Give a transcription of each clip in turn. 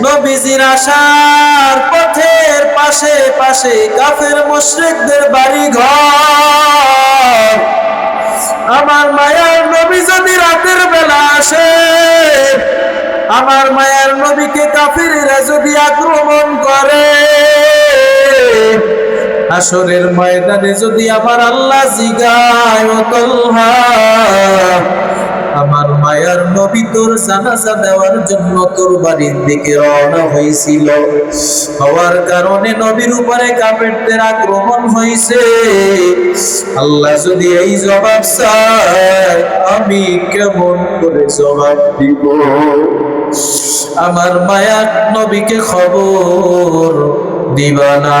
নবীজির আসার পথের পাশে পাশে কাফের মুশরিকদের বাড়ি ঘর আমার মায়ার নবী যদি রাতের বেলা আসে, আমার মায়ার নবীকে কাফিরেরা যদি আক্রমণ করে আসরের ময়দানে যদি আমার আল্লাহ জিগায় আমার মায়ার নবী তোর জানাজা দেওয়ার জন্য তোর বাড়ির দিকে রওনা হয়েছিল। হওয়ার কারণে নবীর উপরে কাপেরদের আক্রমণ হয়েছে। আল্লাহ যদি এই জবাব চায়, আমি কেমন করে জবাব দিব? আমার মায়ার নবীকে খবর দিবা না।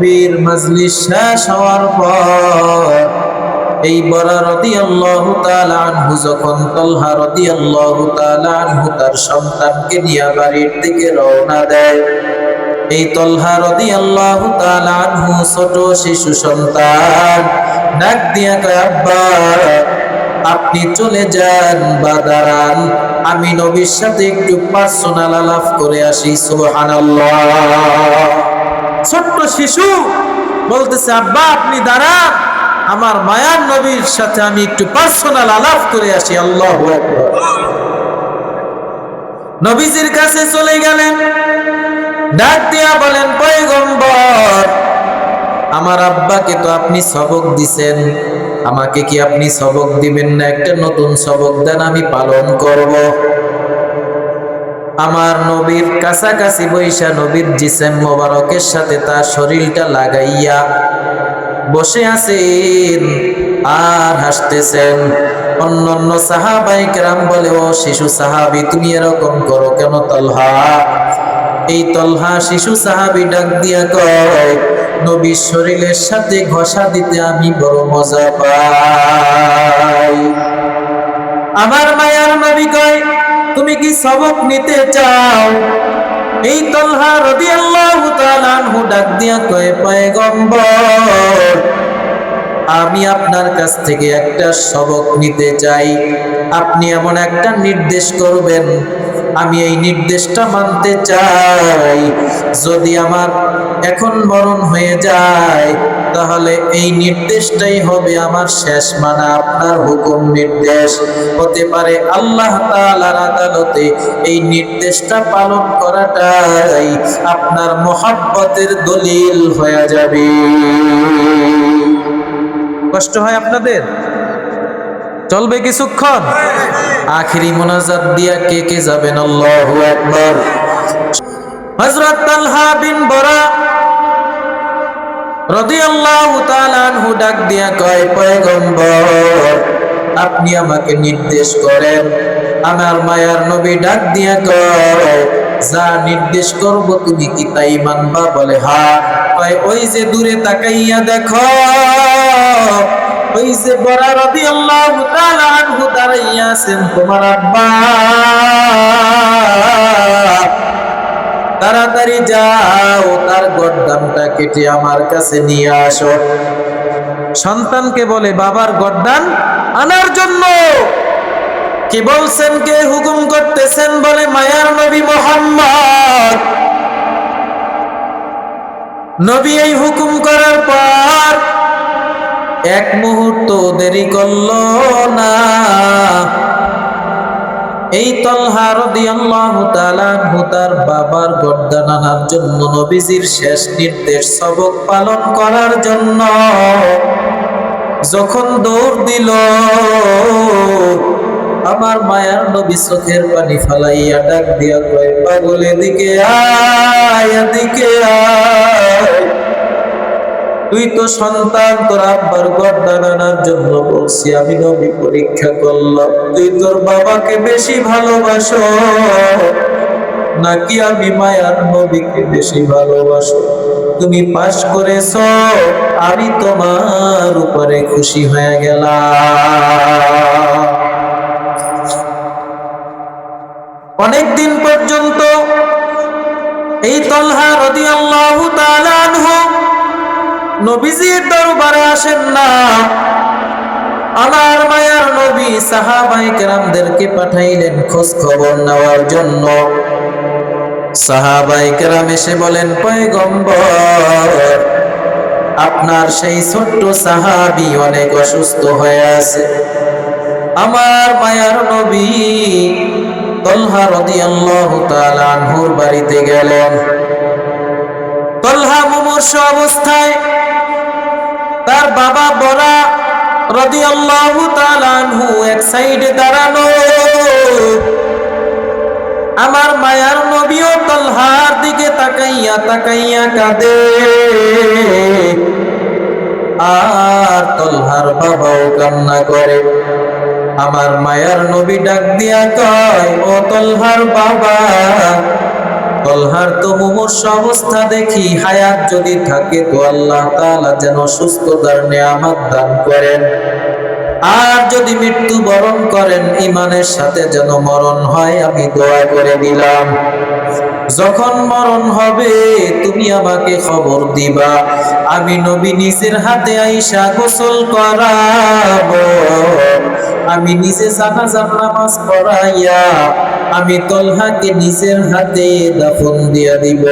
নবীর মজলিস শেষ হওয়ার পর, এই বড় রাদিয়াল্লাহু তাআলা আনহু যখন তলহা রাদিয়াল্লাহু তাআলা আনহু তার সন্তানকে নিয়ে বাড়ির দিকে রওনা দেয়, এই তলহা রাদিয়াল্লাহু তাআলা আনহু ছোট শিশু সন্তান ডাক দিয়া আব্বা, আপনি চলে যান বা দাঁড়ান, আমি নবীর সাথে একটু পার্সোনাল আলাপ করে আসি, সুবহানাল্লাহ। ছোট্ট শিশু বলতেছে, আব্বা, আপনি দাঁড়ান আমার মায়ার নবীর সাথে আমি একটু পার্সোনাল আলাপ করে আসি, আল্লাহ নবীজির কাছে চলে গেলেন, ডাক দিয়া বলেন, পয়গম্বর, আমার আব্বাকে তো আপনি সবক দিছেন, আমাকে কি আপনি সবক দিবেন না? একটা নতুন সবক দেন, আমি পালন করব। আমার নবীর কাছাকাছি বৈশা নবীর জিসেম মোবারকের সাথে তার শরীরটা লাগাইয়া বসে আছেন আর হাসতেছেন। অন্য অন্য সাহাবাই কেরাম বলে, ও শিশু সাহাবি, তুমি এরকম করো কেন তলহা? এই তলহা শিশু সাহাবি ডাক দিয়া কয়, নবীর শরীরের সাথে ঘষা দিতে আমি বড় মজা পাই। আমার মায়ার নবী কয় তুমি কি সবক নিতে চাও? এই তলহা রদি আল্লাহ ডাক দিয়া কয় পয়গম্বর আমি আপনার কাছ থেকে একটা সবক নিতে চাই। আপনি এমন একটা নির্দেশ করবেন। আমি এই নির্দেশটা মানতে চাই। যদি আমার এখন মরণ হয়ে যায়, তাহলে এই নির্দেশটাই হবে আমার শেষ মানা, আপনার হুকুম নির্দেশ। হতে পারে আল্লাহ তাআলার আদালতে এই নির্দেশটা পালন করাটাই আপনার মহাব্বতের দলিল হয়ে যাবে। কষ্ট হয় আপনাদের? চলবে কিছুক্ষণ? আখিরি মোনাজাত দিয়া কে কে যাবেন? আল্লাহু আকবার। হযরত তালহা বিন বরা রাদিয়াল্লাহু তাআলা আনহু ডাক দিয়া কয়, পয়গম্বর, আপনি আমাকে নির্দেশ করেন। আমার মায়ার নবী ডাক দিয়া কয় যা নির্দেশ করব, তুমি কি তাই মানবা? বলে, হা। কয়, ওই যে দূরে তাকাইয়া দেখো, ওই যে বড় তাআলা আনহু দাঁড়াইয়া আছেন তোমার আব্বা। তাড়াতাড়ি যাও, তার গড্ডানটা কেটে আমার কাছে নিয়ে আসো। সন্তানকে বলে, বাবার গড্ডান আনার জন্য। কে বলছেন, কে হুকুম করতেছেন বলে মায়ার নবী মোহাম্মদ? নবী এই হুকুম করার পর এক মুহূর্ত দেরি করল না। এই তলহা রাদিয়াল্লাহু তাআলা আনহু তার বাবার গর্দান আনার জন্য নবীজির শেষ নির্দেশ সবক পালন করার জন্য যখন দৌড় দিল আমার মায়ার নবী চোখের পানি ফালাইয়া ডাক দিয়া কয় পাগল এদিকে আয়, এদিকে তুই তো সন্তান, তোর আব্বার গর্দান আনার জন্য বলছি, আমি নবী পরীক্ষা করলাম। তুই তোর বাবাকে বেশি ভালোবাসো, নাকি আমি মায়ার নবীকে বেশি ভালোবাসো? তুমি পাশ করেছ, আমি তোমার উপরে খুশি হয়ে গেলাম। অনেকদিন পর্যন্ত এই তলহা রদি আল্লাহ নবীজির দরবারে আসেন না। আমার মায়ার নবী সাহাবাই কেরামদেরকে পাঠাইলেন খোঁজ খবর নেওয়ার জন্য। সাহাবাই কেরাম এসে বলেন, পয়গম্বর, আপনার সেই ছোট্ট সাহাবি অনেক অসুস্থ হয়ে আছে। আমার মায়ার নবী তলহা রাদিয়াল্লাহু তাআলা আনহুর বাড়িতে গেলেন। তলহা মুমূর্ষ অবস্থায় তার বাবা বড়া রাদিয়াল্লাহু তাআলা আনহু এক সাইডে দাঁড়ানো আমার মায়ার নবীও তলহার দিকে তাকাইয়া তাকাইয়া কাঁদে। আর তলহার বাবাও কান্না করে। আমার মায়ার নবী ডাক দিয়া কয়, ও তলহার বাবা, তলহার তো মুমূর্ষ অবস্থা দেখি, হায়াত যদি থাকে তো আল্লাহ তাআলা যেন সুস্থতার নিয়ামত দান করেন। আর যদি মৃত্যু বরণ করেন ইমানের সাথে যেন মরণ হয়, আমি দোয়া করে দিলাম। যখন মরণ হবে, তুমি আমাকে খবর দিবা। আমি নবী নিজের হাতে আইসা গোসল করাবো। আমি নিজে জানাজার নামাজ পড়াইয়া, আমি তলহাকে নিজের হাতে দাফন দিয়া দিব।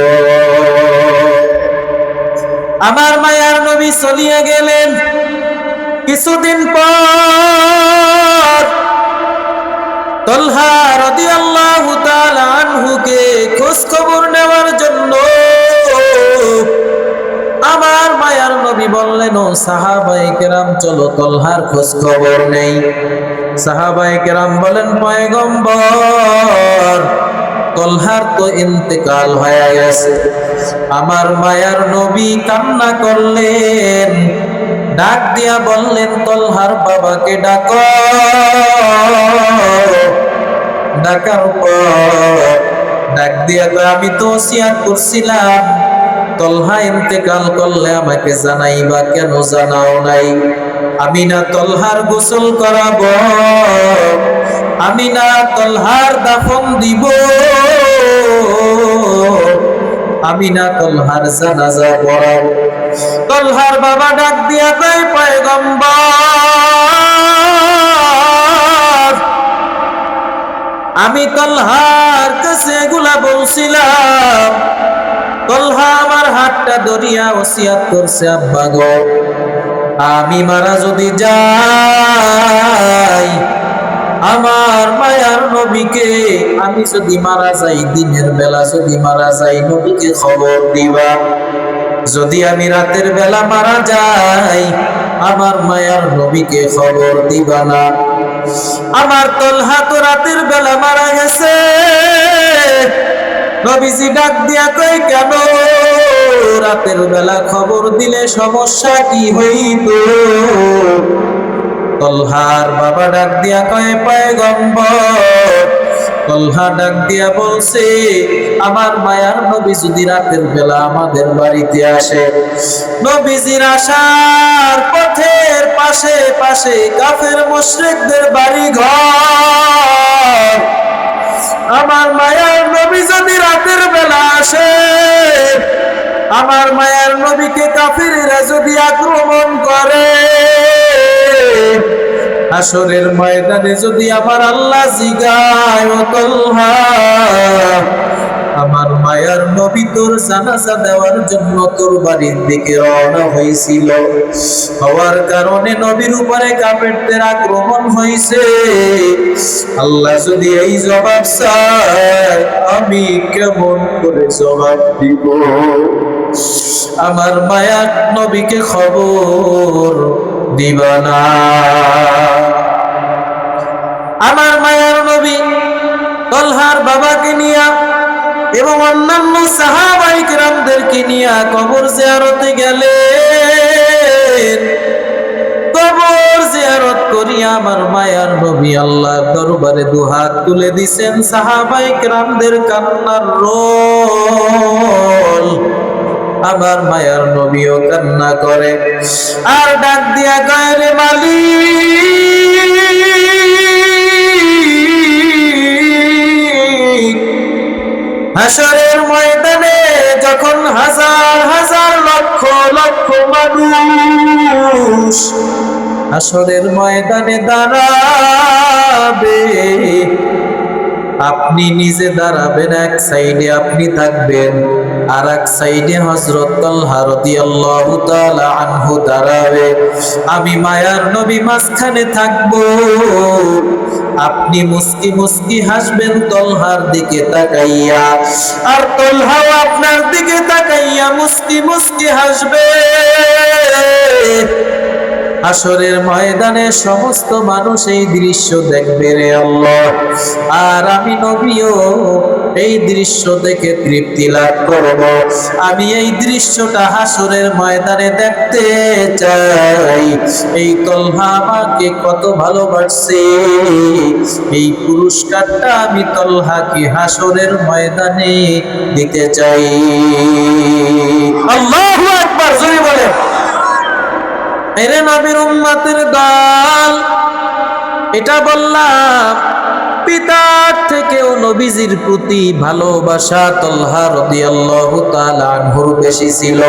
আমার মায়ার নবী চলিয়া গেলেন। কিছুদিন পর খবর নেওয়ার জন্য আমার মায়ার নবী সাহাবাই চলো তলহার নেই। সাহাবাই বলেন তো ইন্তেকাল হয়ে গেছে। আমার মায়ার নবী কান্না করলেন ডাক দিয়া বললেন তলহার বাবাকে ডাক। ডাকার পর ডাক দিয়া কয়, আমি তো ওসিয়াত করছিলাম। তলহা ইন্তেকাল করলে আমাকে জানাইবা কেন জানাও নাই? আমি না তলহার গোসল করাব আমি না তলহার দাফন দিব। আমি না তলহার জানাজা পড়াবো। তলহার বাবা ডাক দিয়া কয় পয়গম্বর। আমি তলহার কাছে এগুলা বলছিলাম, তলহা আমার হাতটা ধরিয়া ওসিয়াত করছে, আব্বা গো। আমি মারা যদি যাই, আমার মায়ার নবীকে আমি যদি মারা যাই, দিনের বেলা যদি মারা যাই, নবীকে খবর দিবা। যদি আমি রাতের বেলা মারা যাই, আমার মায়ার নবীকে খবর দিবা না। আমার তলহা তো রাতের বেলা মারা গেছে। নবীজি ডাক দিয়া কই কেন? রাতের বেলা খবর দিলে সমস্যা কি হইত? তলহার বাবা ডাক দিয়া কয়, পয়গম্বর তলহা ডাক দিয়া বলছে, আমার মায়ার নবী যদি রাতের বেলা আমাদের বাড়িতে আসে, নবীজির আসার পথের পাশে পাশে কাফের মুশরিকদের বাড়ি ঘর আমার মায়ার নবী যদি রাতের বেলা আসে, আমার মায়ার নবীকে কাফিরেরা যদি আক্রমণ করে আসরের ময়দানে যদি আমার আল্লাহ জিগায় আমার মায়ার নবী তোর জানাজা দেওয়ার জন্য তোর বাড়ির দিকে রওনা হয়েছিল। হওয়ার কারণে নবীর উপরে কাপেরদের আক্রমণ হয়েছে। আল্লাহ যদি এই জবাব চায়, আমি কেমন করে জবাব দিব? আমার মায়ার নবীকে খবর দিবা না। আমার মায়ার নবী তলহার বাবাকে নিয়া এবং অন্যান্য সাহাবাই রামদেরকে নিয়ে কবর জিয়ারতে গেলে কবর জিয়ারত করি আমার মায়ার নবী আল্লাহ দরবারে দু হাত তুলে দিছেন সাহাবাই রামদের কান্নার রোল। আমার মায়ার নবীও কান্না করে। আর ডাক দিয়া গায়ে মাল হাসরের ময়দানে দাঁড়াবে। আপনি নিজে দাঁড়াবেন, এক সাইডে আপনি থাকবেন, আর এক সাইডে হজরত তালহা আনহু দাঁড়াবে। আমি মায়ার নবী মাঝখানে থাকব। আপনি মুস্কি মুস্কি হাসবেন তলহার দিকে তাকাইয়া। আর তলহাও আপনার দিকে তাকাইয়া মুস্কি মুস্কি হাসবে। আসরের ময়দানে সমস্ত মানুষ এই দৃশ্য দেখবে রে আল্লাহ। আর আমি নবীও এই দৃশ্য দেখে তৃপ্তি লাভ করব। আমি এই দৃশ্যটা হাসরের ময়দানে দেখতে চাই। এই তলহা আমাকে কত ভালোবাসছে এই পুরস্কারটা আমি তলহাকে হাসরের ময়দানে দিতে চাই। আল্লাহু আকবার, জোরে বলেন। মেরে নবীর উম্মতের দল, এটা বললাম, পিতার থেকেও নবীজির প্রতি ভালোবাসা তল্হা রদিয়াল্লাহু তাআলা বেশি ছিল।